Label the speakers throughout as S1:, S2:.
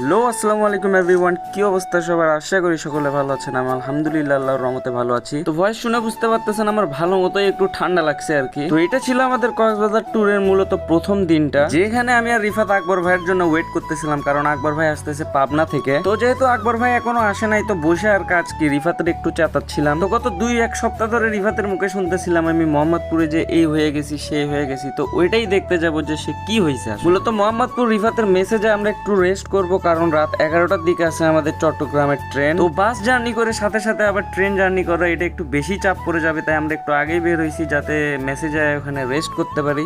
S1: Hello, আসসালামু আলাইকুম everyone কি অবস্থা সবার? আশা করি সকলে ভালো আছেন। আমি আলহামদুলিল্লাহ, আল্লাহর রহমতে ভালো আছি। তো ভয়েস শুনে বুঝতে পারতেছেন, আমার ভালো মতোই একটু ঠান্ডা লাগছে আর কি। তো এটা ছিল আমাদের কক্সবাজার ট্যুরের মূলত প্রথম দিনটা। যেখানে আমি আর রিফাত আকবর ভাইয়ের জন্য ওয়েট করতেছিলাম, কারণ আকবর ভাই আসতেছে পাবনা থেকে। তো যেহেতু আকবর ভাই এখনও আসে নাই, তো বসে আর কাজ কি, রিফাতের একটু চাতাচ্ছিলাম। তো গত দুই, এক সপ্তাহ ধরে রিফাতের মুখে শুনতেছিলাম, আমি মোহাম্মদপুরে যে এই হয়ে গেছি সেই হয়ে গেছি। তো ওইটাই দেখতে যাব যে সে কি হয়েছে মূলত মোহাম্মদপুর রিফাতের মেসেজে আমরা একটু রেস্ট করব কারণ রাত এগারোটার দিকে আছে আমাদের চট্টগ্রামের ট্রেন। তো বাস জার্নি করে সাথে সাথে আবার ট্রেন জার্নি করা এটা একটু বেশি চাপ পড়ে যাবে তাই আমরা একটু আগেই বের হয়েছি যাতে মেসেজে ওখানে রেস্ট করতে পারি।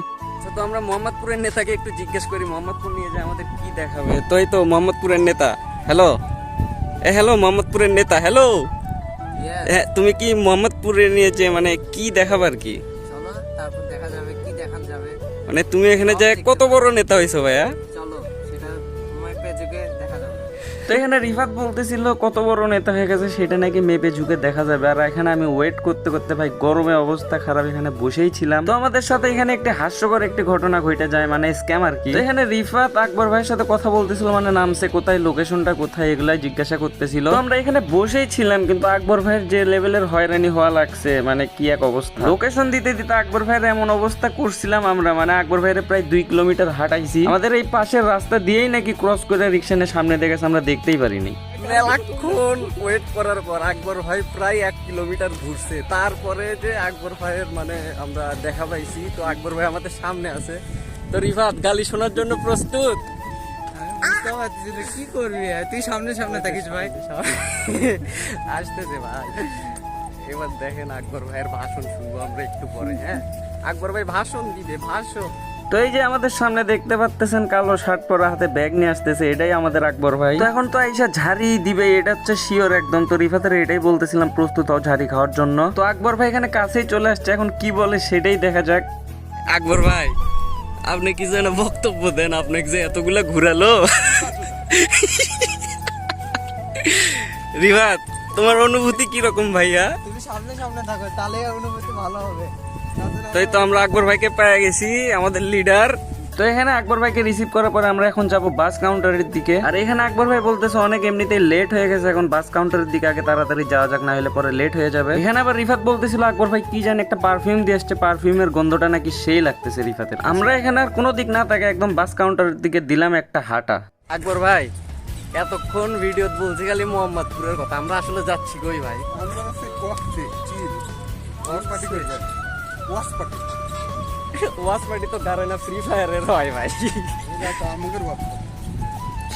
S1: তো আমরা মোহাম্মদপুরের নেতাকে একটু জিজ্ঞেস করি মোহাম্মদপুর নিয়ে যে আমাদের কি দেখাবে? তো এই তো মোহাম্মদপুরের নেতা। হ্যালো এ হ্যালো মোহাম্মদপুরের নেতা হ্যালো হ্যাঁ তুমি কি মোহাম্মদপুরে নিয়েছে মানে কি দেখাবার কি?
S2: দেখা যাবে কি দেখান যাবে।
S1: মানে তুমি এখানে যে কত বড় নেতা হয়েছো ভাইয়া? তো এখানে রিফাত বলতেছিল, কত বড় নেতা হয়ে গেছে, সেটা নাকি মেপে ঝুঁকে দেখা যাবে। আর এখানে আমি ওয়েট করতে করতে ভাই গরমে অবস্থা খারাপ, এখানে বসেই ছিলাম। তো আমাদের সাথে এখানে একটি হাস্যকর একটি ঘটনা ঘটে যায় মানে স্ক্যাম আর কি। এখানে রিফাত আকবর ভাইয়ের সাথে কথা বলতেছিল মানে নামছে কোথায় লোকেশনটা কোথায়, এগুলাই জিজ্ঞাসা করতেছিল। আমরা এখানে বসেই ছিলাম, কিন্তু আকবর ভাইয়ের যে লেভেলের হয়রানি হওয়া লাগছে মানে কি এক অবস্থা। লোকেশন দিতে দিতে আকবর ভাইয়ের এমন অবস্থা করছিলাম আমরা মানে আকবর ভাইয়ের প্রায় দুই কিলোমিটার হাঁটাইছি। আমাদের এই পাশের রাস্তা দিয়েই নাকি ক্রস করে রিক্সা নিয়ে সামনে দেখেছে আমরা দেখতেই পারিনি।
S3: মেলাক্ষণ ওয়েট করার পর আকবর ভাই প্রায় এক কিলোমিটার ঘুরছে। তারপরে যে আকবর ভাইয়ের মানে আমরা দেখা পাইছি তো আকবর ভাই আমাদের সামনে আছে। তো রিফাত গালি শোনার জন্য প্রস্তুত?
S2: কি করবি তুই সামনে সামনে থাকিস ভাই।
S3: আসতেছে ভাই। এবার দেখেন আকবর ভাইয়ের ভাষণ শুনব আমরা একটু পরে হ্যাঁ? আকবর ভাই ভাষণ দিবে ভাষণ।
S1: তো এই যে আমাদের সামনে দেখতে পাচ্তেছেন কালো শার্ট পরা হাতে ব্যাগ নিয়ে আসতেছে এটাই আমাদের আকবর ভাই। তো এখন তো আইসা ঝাড়ি দিবে এটা হচ্ছে শিওর একদম। তো রিফাতের এটাই বলতেছিলাম প্রস্তুত হও ঝাড়ি খাওয়ার জন্য। তো আকবর ভাই এখানে কাছেই চলে আসছে এখন কি বলে সেটাই দেখা যাক।
S3: আকবর ভাই আপনি কি যেন বক্তব্য দেন? আপনাকে যে এতগুলো ঘুরালো। রিভাত তোমার অনুভূতি কি রকম ভাইয়া?
S2: তুমি সামনে সামনে থাকো তাহলে অনুভূতি ভালো হবে।
S3: তাই তো আমরা আকবর ভাইকে পেয়ে গেছি আমাদের লিডার
S1: তো এখানে আকবর ভাইকে রিসিভ করার পরে আমরা এখন যাব বাস কাউন্টারের দিকে। আর এখানে আকবর ভাই বলতেছে অনেক এমনিতেই লেট হয়ে গেছে এখন বাস কাউন্টারের দিকে আগে তাড়াতাড়ি যাওয়া যাক না হলে পরে লেট হয়ে যাবে। এখানে আবার রিফাত বলতেছিল আকবর ভাই কি জানি একটা পারফিউম দিয়ে আসছে পারফিউমের গন্ধটা নাকি সেই লাগতেছে রিফাতের আমরা এখানে আর কোনো দিক না থাকে একদম বাস কাউন্টারের দিকে দিলাম একটা হাঁটা।
S3: আকবর ভাই এতক্ষণ ভিডিও বলছি খালি মোহাম্মদপুরের কথা আমরা আসলে যাচ্ছি কই ভাই?
S4: আমরা আছে কক্সে chill wash party wash party
S3: তো গারানা ফ্রি ফায়ারের হয় ভাই।
S4: আমাদের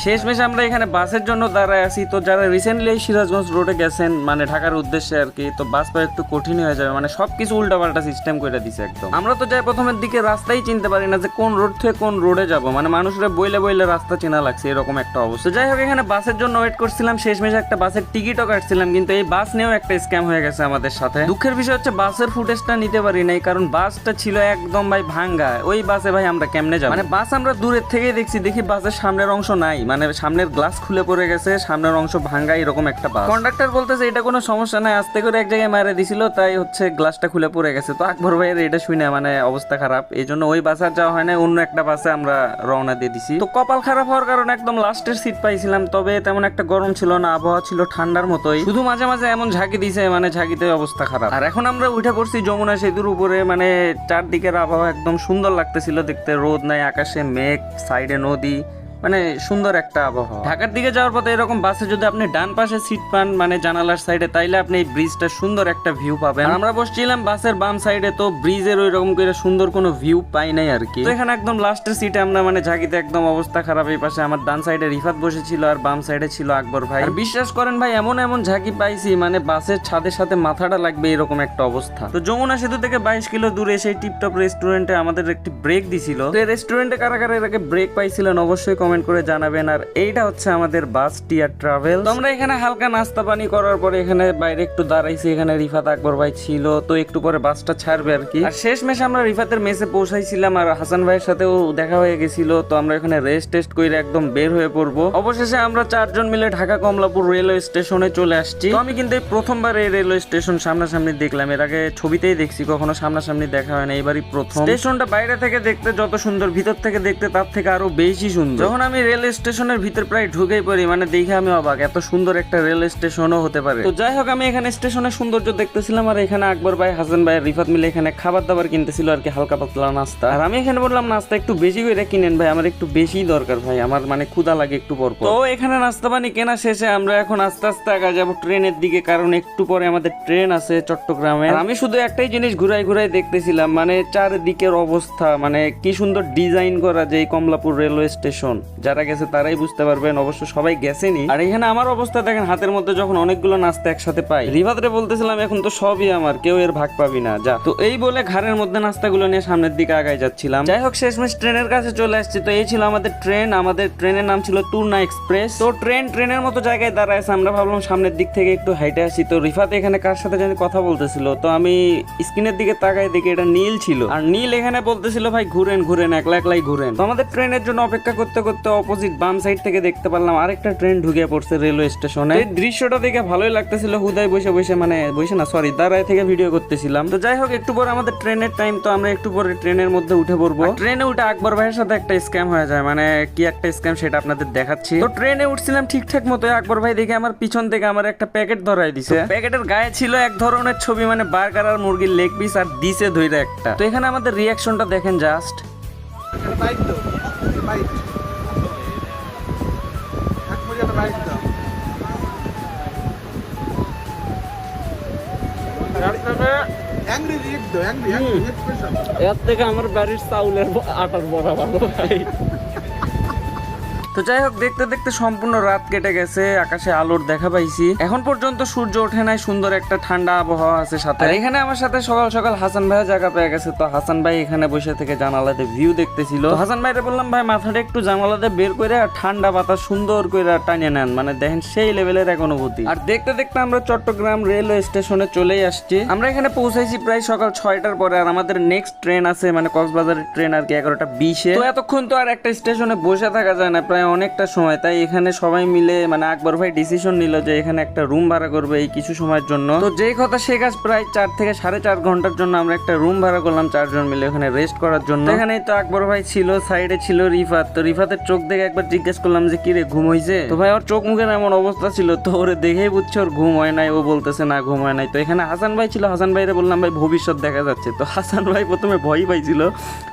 S1: শেষমেশ আমরা এখানে বাসের জন্য দাঁড়ায় আছি। তো যারা রিসেন্টলি সিরাজগঞ্জ রোডে গেছেন মানে ঢাকার উদ্দেশ্যে আর কি, তো বাস পাওয়া একটু কঠিন হয়ে যাবে। মানে সবকিছু উল্টাপাল্টা সিস্টেম করে দিছে একদম। আমরা তো যাই প্রথমের দিকে, রাস্তাই চিনতে পারি না যে কোন রোড থেকে কোন রোডে যাব। মানে মানুষরা বইলে বইলে রাস্তা চেনা লাগছে, এরকম একটা অবস্থা। যাই হোক, এখানে বাসের জন্য ওয়েট করছিলাম। শেষমেশ একটা বাসের টিকিটও কাটছিলাম, কিন্তু এই বাস নিয়েও একটা স্ক্যাম হয়ে গেছে আমাদের সাথে। দুঃখের বিষয় হচ্ছে, বাসের ফুটেজটা নিতে পারি নাই, কারণ বাসটা ছিল একদম ভাই ভাঙ্গা ওই বাসে ভাই আমরা কেমনে যাব? মানে বাস আমরা দূরের থেকেই দেখছি, দেখি বাসের সামনের অংশ নাই। মানে সামনের গ্লাস খুলে পড়ে গেছে, সামনের অংশ ভাঙ্গা এরকম একটা বাস। কন্ডাক্টর বলতেছে, এটা কোনো সমস্যা নাই, আস্তে করে এক জায়গায় মারে দিছিল, তাই হচ্ছে গ্লাসটা খুলে পড়ে গেছে। তো আকবর ভাইয়ের এটা শুনে মানে অবস্থা খারাপ। এই জন্য ওই বাসে আর যাওয়া হয় না অন্য একটা বাসে আমরা রওনা দিয়ে দিছি। তো কপাল খারাপ হওয়ার কারণে একদম লাস্টের সিট পাইছিলাম, তবে তেমন একটা গরম ছিল না, আবহাওয়া ছিল ঠান্ডার মতোই। শুধু মাঝে মাঝে এমন ঝাঁকি দিছে মানে ঝাঁকিতে অবস্থা খারাপ। আর এখন আমরা উঠে পড়ছি যমুনা সেতুর উপরে মানে চারদিকের আবহাওয়া একদম সুন্দর লাগতেছিল দেখতে। রোদ নাই, আকাশে মেঘ সাইডে নদী। মানে সুন্দর একটা আবহাওয়া। ঢাকার দিকে যাওয়ার পথে এরকম বাসে যদি আপনি ডান পাশে সিট পান মানে জানালার সাইডে তাইলে আপনি এই ব্রিজটা সুন্দর একটা ভিউ পাবেন। আমরা বসছিলাম বাসের বাম সাইডে তো ব্রিজের ওই রকম করে সুন্দর কোনো ভিউ পাই নাই আর কি। তো এখানে একদম লাস্টের সিটে আমরা মানে ঝাঁকিতে একদম অবস্থা খারাপ এই পাশে আমার ডান সাইডে রিফাত বসেছিল আর বাম সাইডে ছিল আকবর ভাই। আর বিশ্বাস করেন ভাই এমন এমন ঝাঁকি পাইছি মানে বাসের ছাদের সাথে মাথাটা লাগবে এরকম একটা অবস্থা। তো যমুনা সেতু থেকে বাইশ কিলো দূরে সেই টিপটপ রেস্টুরেন্টে আমাদের একটি ব্রেক দিছিল। রেস্টুরেন্টে কারা কারা এর আগে ব্রেক পাইছিলেন অবশ্যই কমেন্ট করে জানাবেন। আর এইটা হচ্ছে আমাদের বাস টিয়ার ট্রাভেল তো আমরা এখানে হালকা নাস্তা পানি করার পরে এখানে বাইরে একটু দাঁড়াইছি। এখানে রিফাত আকবর ভাই ছিল। তো একটু পরে বাসটা ছাড়বে আর কি। আর শেষ মেশে আমরা রিফাতের মেসে পৌঁছাইছিলাম আর হাসান ভাইয়ের সাথেও দেখা হয়ে গেছিল। তো আমরা এখানে রেস্ট টেস্ট করে একদম বের হয়ে পড়ব। অবশেষে আমরা চারজন মিলে ঢাকা কমলাপুর রেলওয়ে স্টেশনে চলে আসছি। তো আমি কিন্তু এই প্রথমবার এই রেলওয়ে স্টেশন সামনাসামনি দেখলাম। এর আগে ছবিতেই দেখছি কখনো সামনাসামনি দেখা হয় না। এবারই প্রথম। স্টেশনটা বাইরে থেকে দেখতে যত সুন্দর ভিতর থেকে দেখতে তার থেকে আরও বেশি সুন্দর। যখন যখন আমি রেল স্টেশনের ভিতর প্রায় ঢুকেই পড়ি মানে দেখে আমি অবাক, এত সুন্দর একটা রেল স্টেশনও হতে পারে। তো যাই হোক, আমি এখানে স্টেশনের সৌন্দর্য দেখতেছিলাম, আর এখানে আকবর ভাই, হাসান ভাই, রিফাত মিলে এখানে খাবার দাবার কিনতেছিল, আর কি হালকা পাতলা নাস্তা। আর আমি এখানে বললাম, নাস্তা একটু বেশি করে কিনেন ভাই, আমার একটু বেশি দরকার ভাই, আমার মানে ক্ষুদা লাগে একটু পর। তো এখানে নাস্তা পানি কেনা শেষে আমরা এখন আস্তে আস্তে আগা যাব ট্রেনের দিকে, কারণ একটু পরে আমাদের ট্রেন আছে চট্টগ্রামে আমি শুধু একটাই জিনিস ঘুরাই ঘুরাই দেখতেছিলাম মানে চারদিকের অবস্থা মানে কি সুন্দর ডিজাইন করা যে কমলাপুর রেলওয়ে স্টেশন যারা গেছে তারাই বুঝতে পারবেন, অবশ্য সবাই গেছেনি আর এখানে আমার অবস্থা দেখেন, হাতের মধ্যে যখন অনেকগুলো নাস্তা একসাথে পাই। রিভাতরে বলতেছিলাম, এখন তো সবই আমার, কেউ এর ভাগ পাবি না, যা। তো এই বলে ঘাড়ের মধ্যে নাস্তাগুলো নিয়ে সামনের দিকে আগায় যাচ্ছিলাম। যাই হোক, শেষমেশ ট্রেনের কাছে চলে আসছি। তো এই ছিল আমাদের ট্রেন। আমাদের ট্রেনের নাম ছিল তুরনা এক্সপ্রেস। তো ট্রেন, ট্রেনের মতো জায়গায় দাঁড়ায় আমরা ভাবলাম সামনের দিক থেকে একটু হাইটে আসি। তো রিফাত এখানে কার সাথে জানি কথা বলতেছিল। তো আমি স্ক্রিনের দিকে তাকাই দেখি এটা নীল ছিল। আর নীল এখানে বলতেছিল, ভাই, ঘুরেন ঘুরেন, একলা, একলাই ঘুরেন। তো আমাদের ট্রেনের জন্য অপেক্ষা করতে করতে অপোজিট বাম সাইড থেকে দেখতে পারলাম আরেকটা ট্রেন ঢুকে পড়ছে রেলওয়ে স্টেশনে এই দৃশ্যটা দেখে ভালোই লাগতেছিল হুদায় বসে বসে মানে বসে না সরি দাঁড়ায় থেকে ভিডিও করতেছিলাম। তো যাই হোক একটু পরে আমাদের ট্রেনের টাইম তো আমরা একটু পরে ট্রেনের মধ্যে উঠে পড়ব। ট্রেনে উঠে আকবর ভাইয়ের সাথে একটা স্ক্যাম হয়ে যায় মানে কি একটা স্ক্যাম সেটা আপনাদের দেখাচ্ছি। তো ট্রেনে উঠছিলাম ঠিকঠাক মতো আকবর ভাই দেখে আমার পিছন থেকে আমার একটা প্যাকেট ধরাই দিছে। প্যাকেটের গায়ে ছিল এক ধরনের ছবি মানে বার্গার আর মুরগির লেগ পিস আর দিছে ধইরা একটা। তো এখানে আমাদের রিয়াকশনটা দেখেন জাস্ট
S3: এর থেকে আমার বাড়ির চাউলের আটার বড়া ভালো ভাই
S1: তো যাই হোক দেখতে দেখতে সম্পূর্ণ রাত কেটে গেছে আকাশে আলোর দেখা পাইছি। এখন পর্যন্ত সূর্য ওঠে নাই সুন্দর একটা ঠান্ডা আবহাওয়া আছে সাথে। আর। এখানে আমার সাথে সকাল সকাল হাসান ভাই জায়গা পেয়ে গেছে তো হাসান ভাই এখানে বসে থেকে জানালাতে ভিউ দেখতেছিল। হাসান ভাইরে বললাম ভাই মাথাটা একটু জানালাতে বের করে আর ঠান্ডা বাতাস সুন্দর করে টানিয়ে নেন। মানে দেখেন সেই লেভেলের এক অনুভূতি। আর দেখতে দেখতে আমরা চট্টগ্রাম রেলওয়ে স্টেশনে চলেই আসছি। আমরা এখানে পৌঁছাইছি প্রায় সকাল ছয়টার পরে আর আমাদের নেক্সট ট্রেন আছে মানে কক্সবাজারের ট্রেন আর কি এগারোটা বিশে। তো এতক্ষণ তো আর একটা স্টেশনে বসে থাকা যায় না প্রায় অনেকটা সময়, তাই এখানে সবাই মিলে মানে আকবর ভাই ডিসিশন নিল যে এখানে একটা রুম ভাড়া করবে এই কিছু সময়ের জন্য। তো যেই কথা সে কাজ প্রায় চার থেকে সাড়ে চার ঘণ্টার জন্য আমরা একটা রুম ভাড়া করলাম চারজন মিলে ওখানে রেস্ট করার জন্য। এখানেই তো আকবর ভাই ছিল সাইডে ছিল রিফাত। তো রিফাতের চোখ দেখে একবার জিজ্ঞেস করলাম যে, কিরে, ঘুম হয়েছে তো ভাই, ওর চোখ মুখের এমন অবস্থা ছিল, তো ওরে দেখেই বুঝছে ওর ঘুম হয় নাই, ও বলতেছে, না, ঘুম হয় নাই। তো এখানে হাসান ভাই ছিল, হাসান ভাইরে বললাম, ভাই, ভবিষ্যৎ দেখা যাচ্ছে। তো হাসান ভাই প্রথমে ভয় পাইছিল,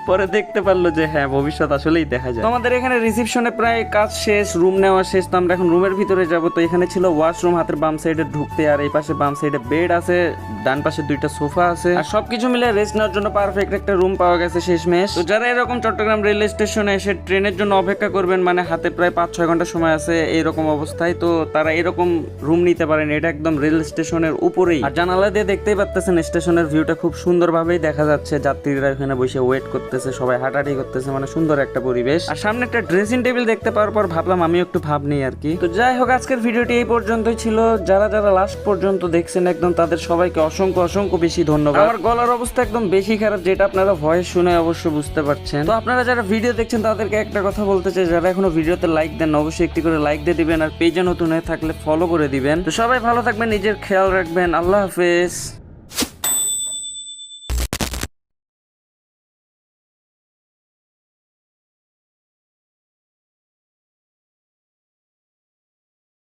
S1: পরে দেখতে পারল যে হ্যাঁ ভবিষ্যৎ আসলেই দেখা যায়। তো আমাদের এখানে রিসেপশনে প্রায় কাজ শেষ রুম নেওয়া শেষ, তো আমরা এখন রুমের ভিতরে যাব। তো এখানে ছিল ওয়াশরুম হাতের বাম সাইডে ঢুকতে, আর এই পাশে বাম সাইডে বেড আছে, ডান পাশে দুইটা সোফা আছে। আর সবকিছু মিলে রেস্ট নেওয়ার জন্য পারফেক্ট একটা রুম পাওয়া গেছে শেষমেশ। তো যারা এরকম চট্টগ্রাম রেলওয়ে স্টেশনে এসে ট্রেনের জন্য অপেক্ষা করবেন মানে হাতে প্রায় পাঁচ ছয় ঘণ্টা সময় আছে এইরকম অবস্থায়, তো তারা এরকম রুম নিতে পারেন। এটা একদম রেল স্টেশনের উপরেই। আর জানালা দিয়ে দেখতেই পাচ্ছেন স্টেশনের ভিউটা খুব সুন্দরভাবেই দেখা যাচ্ছে। যাত্রীরা এখানে বসে ওয়েট করতেছে, সবাই হাঁটাহাঁটি করতেছে মানে সুন্দর একটা পরিবেশ। আর সামনে একটা ড্রেসিং টেবিল দেখতে পাওয়ার পর ভাবলাম আমিও একটু ভাব নেই আর কি। তো যাই হোক, আজকের ভিডিওটি এই পর্যন্তই ছিল। যারা যারা লাস্ট পর্যন্ত দেখছেন একদম, তাদের সবাইকে অসংখ্য অসংখ্য বেশি ধন্যবাদ। আমার গলার অবস্থা একদম বেশি খারাপ, যেটা আপনারা ভয়েস শুনে অবশ্য বুঝতে পারছেন। তো আপনারা যারা ভিডিও দেখছেন, তাদেরকে একটা কথা বলতে চাই। যারা এখনও ভিডিওতে লাইক দেন, অবশ্যই একটি করে লাইক দিয়ে দিবেন। আর পেজে নতুন হয়ে থাকলে ফলো করে দিবেন। তো সবাই ভালো থাকবেন, নিজের খেয়াল রাখবেন। আল্লাহ হাফেজ।